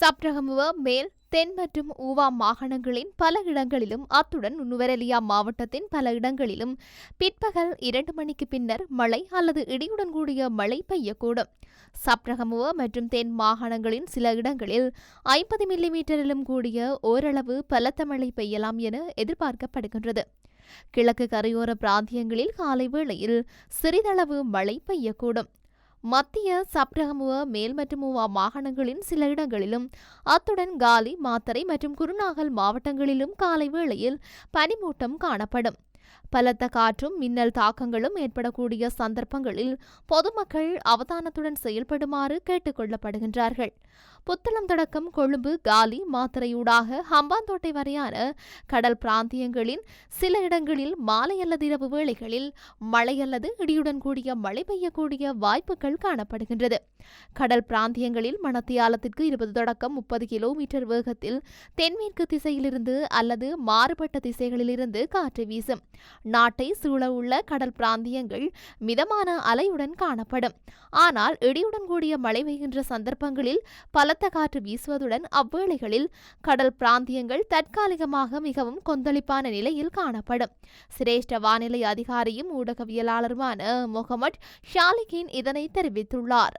சப்ரகமுவ மேல் தென் மற்றும் ஊவா மாகாணங்களின் பல இடங்களிலும் அத்துடன் நுவரெலியா மாவட்டத்தின் பல இடங்களிலும் பிற்பகல் இரண்டு மணிக்கு பின்னர் மழை அல்லது இடியுடன் கூடிய மழை பெய்யக்கூடும். சப்ரகமுவ மற்றும் தென் மாகாணங்களின் சில இடங்களில் ஐம்பது மில்லிமீட்டரிலும் கூடிய ஓரளவு பலத்த மழை பெய்யலாம் என எதிர்பார்க்கப்படுகின்றது. கிழக்கு கரையோர பிராந்தியங்களில் காலை வேளையில் சிறிதளவு மழை பெய்யக்கூடும். மத்திய சப்ரகமுவ மேல் மற்றும் மூவா மாகாணங்களின் சில இடங்களிலும் அத்துடன் காலி மாத்தரை மற்றும் குருநாகல் மாவட்டங்களிலும் காலை வேளையில் பனிமூட்டம் காணப்படும். பலத்த காற்றும் மின்னல் தாக்கங்களும் ஏற்படக்கூடிய சந்தர்ப்பங்களில் பொதுமக்கள் அவதானத்துடன் செயல்படுமாறு கேட்டுக் கொள்ளப்படுகின்றார்கள். புத்தளம் தொடக்கம் கொழும்பு காலி மாத்திரையூடாக ஹம்பாந்தோட்டை வரையான கடல் பிராந்தியங்களின் சில இடங்களில் மாலை அல்லது இரவு வேளைகளில் மழை அல்லது இடியுடன் கூடிய மழை பெய்யக்கூடிய வாய்ப்புகள் காணப்படுகின்றது. கடல் பிராந்தியங்களில் மணத்தியாலத்திற்கு இருபது தொடக்கம் முப்பது கிலோமீட்டர் வேகத்தில் தென்மேற்கு திசையிலிருந்து அல்லது மாறுபட்ட திசைகளிலிருந்து காற்று வீசும். நாட்டை சூழ உள்ள கடல் பிராந்தியங்கள் மிதமான அலையுடன் காணப்படும். ஆனால் இடியுடன் கூடிய மழை பெய்கின்ற சந்தர்ப்பங்களில் பலத்த காற்று வீசுவதுடன் அவ்வேளைகளில் கடல் பிராந்தியங்கள் தற்காலிகமாக மிகவும் கொந்தளிப்பான நிலையில் காணப்படும். சிரேஷ்ட வானிலை அதிகாரியும் ஊடகவியலாளருமான முகமட் ஷாலிகின் இதனை தெரிவித்துள்ளார்.